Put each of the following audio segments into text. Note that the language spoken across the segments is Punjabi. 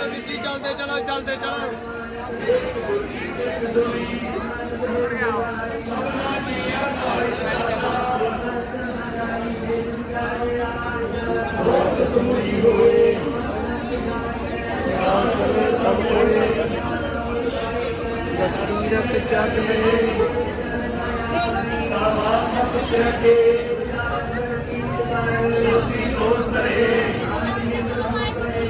ਚਲੋ ਵਿੱਚੀ ਚੱਲਦੇ ਚਲੋ ਚੱਲਦੇ ਚਲੋ। ਬਸਤੀਰਤ ਜਗ ਮੇ ਜਗੇ ਅਸੀਂ ਦੋਸਤ ਰਹੇ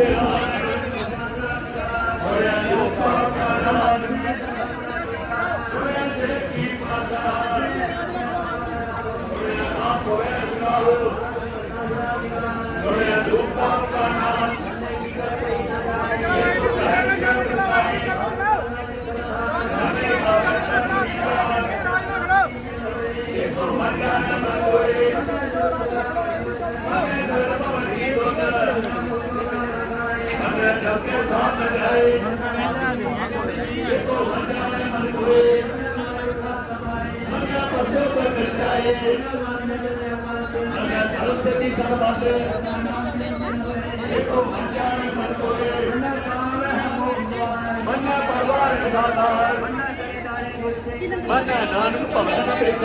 Yeah. ਮਨ ਨਾਨਕ ਭਵਨ ਬੈਠੇ ਦੇਖੋ ਮੰਡਾਂ ਮਨ ਹੋਏ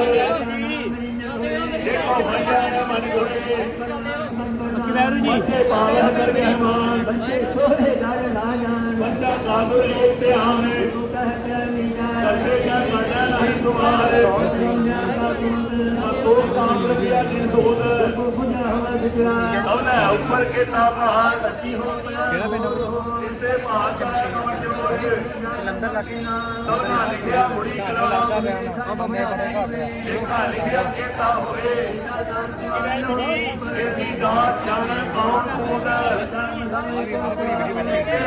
ਵੈਰੂ ਜੀ ਬੱਚੇ ਪਾਵਨ ਕਰ ਮਹਿਮਾਨ ਬੱਚੇ ਸੋਹਰੇ ਨਾਲ ਨਾ ਜਾਣ بہرو جی پاون کر کے ایمان بچے سونے ڈر نہ جان بچہ قابل امتحان ہے تو کہتے نہیں جان بچے کا پتہ نہیں تمہارے۔ ਉੱਪਰ ਕੇ ਤਾਪਾਨ ਸੱਚੀ ਹੋ ਕਿਹੜਾ ਪਿੰਡ ਇਸੇ ਬਾਤ ਲੰਦਰ ਲੱਗੇ ਸਭਨਾ ਲਿਖਿਆ ਮੁੜੀ ਕਲਾਮ ਆ ਬੰਦੇ ਬੜੇ ਘਾਟੇ ਲਿਖਾ ਲਿਖਿਆ ਕੀਤਾ ਹੋਏ ਇਹਦੀ ਦਾਤ ਜਾਣ ਕੌਣ ਕੋਦਾ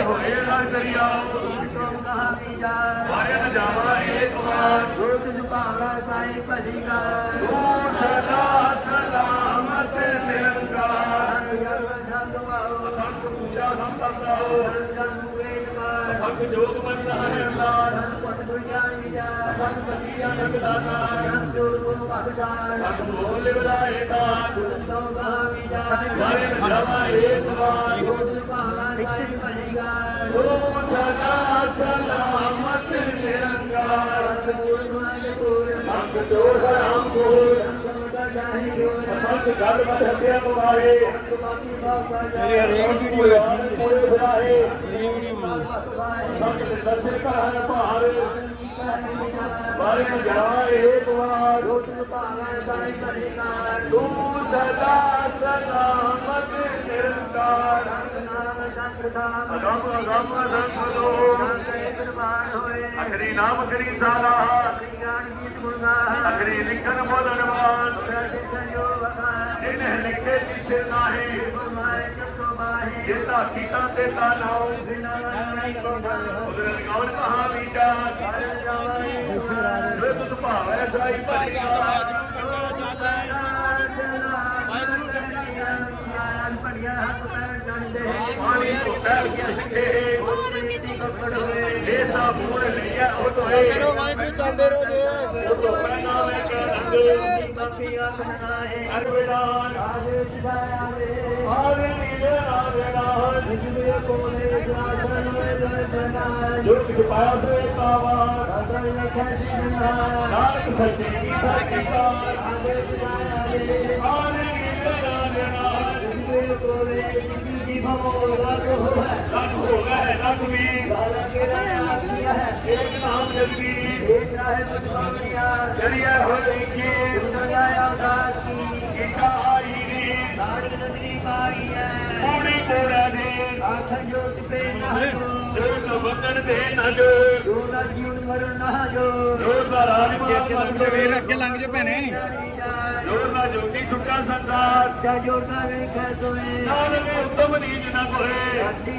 ਹੋਏ ਨਾ ਕਰਿਆ ਵਾਰਨ ਜਾਵਾ ਏਕ ਵਾਰ ਛੋਟ ਝੁਕਾਵਾ ਸਾਈ ਭਜੀ ਗਾ ਤੂੰ ਸਦਾ ਸਲਾਮਤ ਨਿਰੰਕਾਰ ਜਗ ਵਾਓ ਸੰਤ ਪੂਜਾ ਸੰਤਰਾਓ ਜਗ ਵੇਦ ਮਾਰ ਸੰਤ ਜੋਗ ਬੰਦਾ ਹੈ ਅੱਲਾਹ ਪਤ ਦੁਨੀਆ ਵਿਜਾ ਸੰਤ ਸਤਿਆ ਜਗਦਾਤਾ ਜੋਰ ਕੋ ਭਗਤਾ ਸੰਤ ਬੋਲੇ ਬਲਾਏ ਦਾਤ ਤੋ ਗਾ ਵਿਜਾ ਵਾਰਨ ਜਾਵਾ ਏਕ ਵਾਰ ਛੋਟ ਝੁਕਾਵਾ ਸਾਈ ਭਜੀ ਗਾ ਤੂੰ ਸਦਾ ਸਲਾਮਤ ਨਿਰੰਕਾਰ ਸੰਤ ਜੋਗ ਰਾਮ ਕੋਲ ਸੰਤ ਗੜ ਮਤ ਹੱਤਿਆ ਪਵਾਏ ਮੇਰੀ ਹਰੇਕ ਵੀਡੀਓ ਬੁਲਾਏ ਮੇਰੀ ਵੀਡੀਓ ਸੰਤ ਦੇ ਦਰਸ਼ਨ ਕਰਾਂ ਭਾਰ ਬਾਰੇ ਜਾਵਾ ਏਕ ਵਾਰ ਤੂੰ ਸਦਾ ਸਲਾਮਤ, ਨਿਰੰਕਾਰ। ਅਗੰਮ ਅਗੰਮ ਸੰਤੋ ਅਖਰੀ ਨਾਮ ਅਖਰੀ ਸਾਰਾ। ਅਖਰੀ ਲਿਖਣ ਬੋਲਣ ਵਾਲ ਇਹਨੇ ਲਿਖੇ ਜਿਸੇ ਨਾਹੀ। ਜਿਤਾ ਕੀਤਾ ਤੇ ਤਾ ਨਾਉ ਉਹਦੇ ਗੌਰ ਕਹਾ ਵਿਚਾਰ ਵੇ ਤੁਧ ਭਾਵੈ ਸਾਈ ਭਰਿਆ ਪਾਣੀ ਤੋਂ ਪਹਿਲ ਕੇ ਸਿੱਖੇ ਇਹ ਸਾ ਮੂਲ ਲਿਆ ਉਹ ਤੋਂ ਹੈ ਕਰੋ ਵਾਹਿਗੁਰੂ ਚੱਲਦੇ ਰਹੋ ਜੀ ਉਹ ਤੋਂ ਪਹਿਲਾਂ ਇੱਕ ਅੰਗ جڑیا ہو جائے گی۔ ਆਈ ਨੀ ਪੌੜੀ ਕੋੜਾ ਦੇ ਆਖ ਜੋਤ ਪੇ ਨਾ ਜੋ ਜੋ। ਨਾ ਬੰਧਨ ਦੇ ਨਾ ਜੋ। ਜੋ ਨਾ ਜੀਵਨ ਮਰਨ ਨਾ ਜੋ। ਜੋ ਨਾ ਰਾਜ ਪਾਪ ਵੀਰ ਅੱਗੇ ਲੰਘ ਜਾ। ਭੈਣੇ। ਜੋ ਨਾ ਜੋਤੀ ਛੁੱਟਾ ਸੰਸਾਰ। ਜਾ ਜੋ ਨਾ ਵੇਖੈ ਤੋਏ ਨਾਨਕ ਉਤਮ ਨੀਚ ਨਾ ਕੋਏ ਅੱਡੀ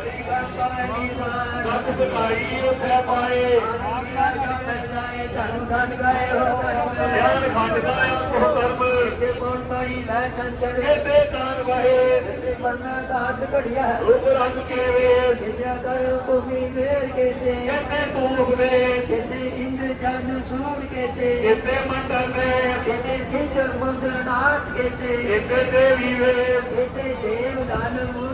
ਸਤ ਸਕਾਈ ਉਠੈ ਪਾਏ ਧਰਮ ਧਨ ਗਏ ਹੋ ਧਰਮ ਸਿਆਣ ਖੰਡ ਗਾਇਆ ਉਹ ਧਰਮ ਤੇ ਕੋਣ ਪਾਣੀ ਲੈ ਸੰਚਰ ਇਹ ਬੇਦਾਨ ਵਹੇ ਤੇ ਪਰਨਾ ਦਾਤ ਘੜਿਆ ਰੂਪ ਰੰਗ ਕੇ ਵੇਸ ਕਰ ਭੂਮੀ ਮੇਰ ਕੇ ਤੇ ਕਹਿੰਦੇ ਤੂੰ ਕਿਤੇ ਇੰਦ ਜਨ ਸੂਰ ਕੇ ਕਿਤੇ ਮੰਡਲ ਵੇ ਕਿਤੇ ਸਿੱਧ ਮੁੰਦਰ ਨਾਥ ਕਿਤੇ ਦੇਵੀ ਵੇਸ ਕਿਤੇ ਦੇਵ ਦਾਨ ਮੂਰ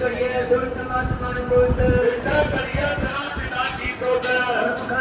ਕਰੀਏ ਸੁਰਤ ਮਤ ਮਨ ਬੋਲ ਤੇ ਕਰੀਏ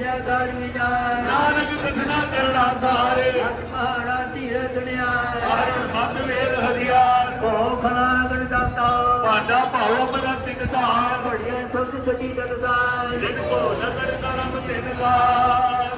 ਏਕਾ ਵਿਖਿਆ ਗੜ ਵਿਚਾਰ ਨਾਨਕ ਕਥਨਾ ਕਰਨਾ ਸਾਰੇ। ਹੱਥ ਪਹਾੜਾ ਧੀਰ ਦੁਨਿਆ ਹਰ ਮਤ ਵੇਦ ਹਰਿਆਰ ਕੋ ਖਲਾਗਣ ਦਾਤਾ ਭਾਡਾ ਭਾਉ ਮਨ ਧਾਰ ਬੜੀਆਂ ਸੁਖ ਛਟੀ ਦਰਸਾਰ ਜਿਨ ਕੋ ਨਦਰ ਕਰਮ ਤਿਨ ਗਾਰ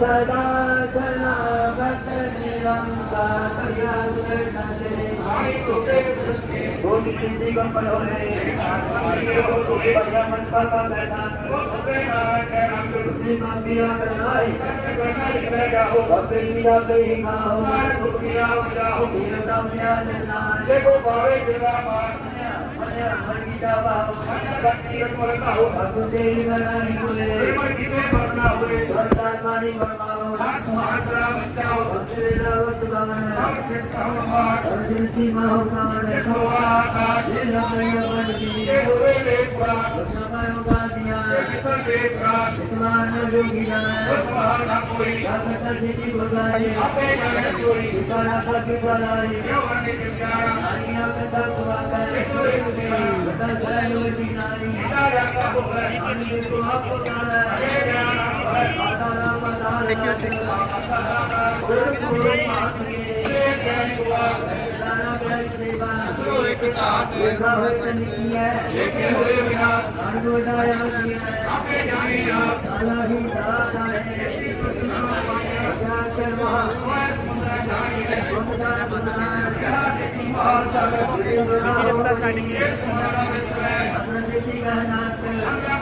سدا سلام ہوتا ہے ਕਾਹੇ ਨਾ ਬਣ ਗਈ ਹੋਵੇ ਲੇਖਾ ਤੁਮਾਨ ਜੋਗੀ ਨਾ ਪ੍ਰਭਾਤ ਕੋਈ ਕਾਹੇ ਨਾ ਜੋਗੀ ਨਾ ਪ੍ਰਭਾਤ ਕੋਈ ਕਾਹੇ ਨਾ ਜੋਗੀ ਨਾ ਪ੍ਰਭਾਤ ਕੋਈ ਕਾਹੇ ਨਾ ਜੋਗੀ ਨਾ ਪ੍ਰਭਾਤ ਕੋਈ ਕਾਹੇ ਨਾ ਜੋਗੀ ਨਾ ਪ੍ਰਭਾਤ ਕੋਈ ਕਾਹੇ ਨਾ ਜੋਗੀ ਨਾ ਪ੍ਰਭਾਤ ਕੋਈ ਕ ہمارا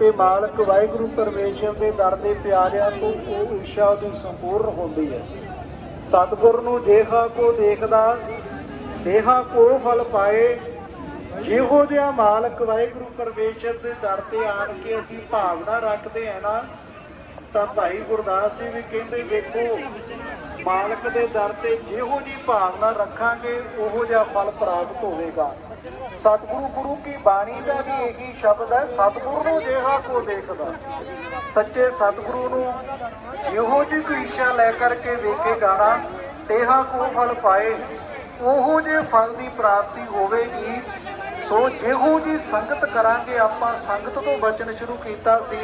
ਕਿ ਮਾਲਕ ਵਾਹਿਗੁਰੂ ਪਰਮੇਸ਼ਰ ਦੇ ਦਰ ਦੇ ਪਿਆਰਿਆਂ ਤੋਂ ਉਹ ਇੱਛਾ ਉਹਦੀ ਸੰਪੂਰਨ ਹੁੰਦੀ ਹੈ। ਸਤਿਗੁਰ ਨੂੰ ਜੇਹਾ ਕੋ ਦੇਖਦਾ, ਦੇਹਾ ਕੋ ਫਲ ਪਾਏ, ਜਿਹੋ ਜਿਹਾ ਮਾਲਕ ਵਾਹਿਗੁਰੂ ਪਰਮੇਸ਼ਰ ਦੇ ਦਰ ਤੇ ਆਣ ਕੇ ਅਸੀਂ ਭਾਵਨਾ ਰੱਖਦੇ ਹਾਂ ਨਾ ਤਾਂ ਭਾਈ ਗੁਰਦਾਸ ਜੀ ਵੀ ਕਹਿੰਦੇ ਵੇਖੋ, ਮਾਲਕ ਦੇ ਦਰ ਤੇ ਜਿਹੋ ਜੀ ਭਾਵਨਾ ਰੱਖਾਂਗੇ, ਉਹੋ ਜਿਹਾ ਫਲ ਪ੍ਰਾਪਤ ਹੋਵੇਗਾ। ਸਤਿਗੁਰੂ ਗੁਰੂ ਕੀ ਬਾਣੀ ਦਾ ਵੀ ਇਹੀ ਸ਼ਬਦ ਹੈ, ਸਤਿਗੁਰੂ ਨੂੰ ਜਿਹਾ ਕੋ ਦੇਖਦਾ। ਸੱਚੇ ਸਤਿਗੁਰੂ ਨੂੰ ਜਿਹੋ ਜੀ ਕੋਈ ਇੱਛਾ ਲੈ ਕਰਕੇ ਵੇਖੇਗਾ ਨਾ ਤੇਹਾ ਕੋ ਫਲ ਪਾਏ, ਉਹੋ ਜੇ ਫਲ ਦੀ ਪ੍ਰਾਪਤੀ ਹੋਵੇਗੀ। ਸੋ ਜਿਹੋ ਜੀ ਸੰਗਤ ਕਰਾਂਗੇ, ਆਪਾਂ ਸੰਗਤ ਤੋਂ ਬਚਨ ਸ਼ੁਰੂ ਕੀਤਾ ਸੀ।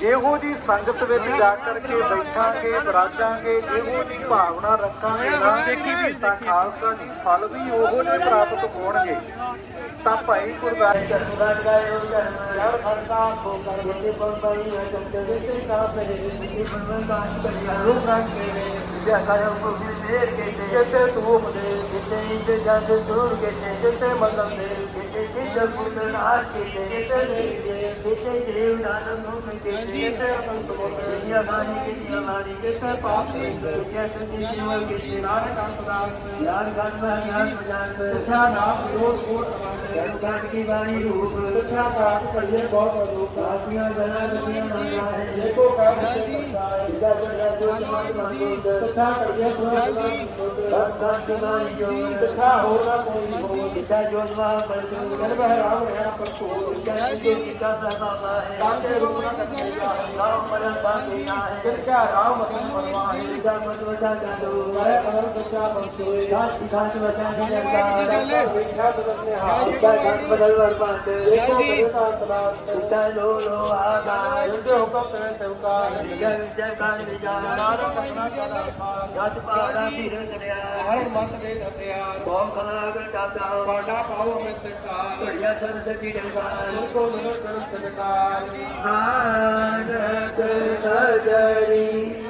ਜਿਹੋ ਜੀ ਸੰਗਤ ਵਿੱਚ ਜਾ ਕਰਕੇ ਬੈਠਾਂਗੇ ਵਿਰਾਜਾਂਗੇ ਜਿਹੋ ਜੀ ਭਾਵਨਾ ਰੱਖਾਂਗੇ ਨਾ ਤਾਂ ਖਾਲਸਾ ਜੀ ਫਲ ਵੀ ਉਹੋ ਜਿਹੇ ਪ੍ਰਾਪਤ ਹੋਣਗੇ। ਤਾਂ ਭਾਈ ਗੁਰਦਾਸ ਚਰਨਾ ਗਾਇਓ ਜਨ ਯਾਰ ਖਰਕਾ ਕੋ ਕਰ ਗਏ ਬੰਬਾਈ ਹੈ ਜੰਤੇ ਦੇ ਕਾ ਪਰੇ ਇਹ ਬੰਬਨ ਦਾ ਕਰਿਆ ਰੂਪ ਕੇ ਵਿਦਿਆ ਕਾਇਓ ਕੋ ਵੀ ਦੇਰ ਕੇ ਤੂਪ ਦੇ ਜਿੱਤੇ ਕਿ ਜਨਾਨ ਜੀ ਜੋ ਮਾਤਾ ਜੀ ਸਤਿ ਸ੍ਰੀ ਅਕਾਲ ਜੀ ਸਤਿ ਸ੍ਰੀ ਅਕਾਲ ਜੀ ਸਤਿ ਸ੍ਰੀ ਅਕਾਲ ਜੀ ਸਤਿ ਸ੍ਰੀ ਅਕਾਲ ਜੀ ਸਤਿ ਸ੍ਰੀ ਅਕਾਲ ਜੀ ਸਤਿ ਸ੍ਰੀ ਅਕਾਲ ਜੀ ਸਤਿ ਸ੍ਰੀ ਅਕਾਲ ਜੀ ਸਤਿ ਸ੍ਰੀ ਅਕਾਲ ਜੀ ਸਤਿ ਸ੍ਰੀ ਅਕਾਲ ਜੀ ਸਤਿ ਸ੍ تھا ہونا کوئی ہو جدا جوزما بلکہ گرب ہے راو ہے پر کو جدا جو جدا سہتا ہے۔ تاکہ رونا کرنے کا اللہ مرد باقی نہ ہے۔ جن کا راو مدن فرما ਜਾਨ ਬਦਲ ਵਰਪਾਤੇ ਜਾਨ ਬਦਲ ਵਰਪਾਤੇ ਜਾਨ ਜੈ ਕਾਨ ਜਾਨ ਨਾਰ ਕਸਨਾ ਜਾਨ ਪਾਨ ਜਾਤ ਪਾਦਾ ਧੀਰ ਕਰਿਆ ਹਰ ਮਤ ਦੇ ਦਸਿਆ ਬੋਖਲਾ ਗਰ ਦਾਤਾ ਬੜਾ ਪਾਉ ਮਿਤ ਕਾ ਘੜਿਆ ਸਰ ਸਚੀ ਜੰਗਾ ਰੂਪੋ ਨਰ ਕਰਮ ਸਦਕਾਰ ਹਾਂ ਜੈ ਕਰ ਜੈ ਰੀ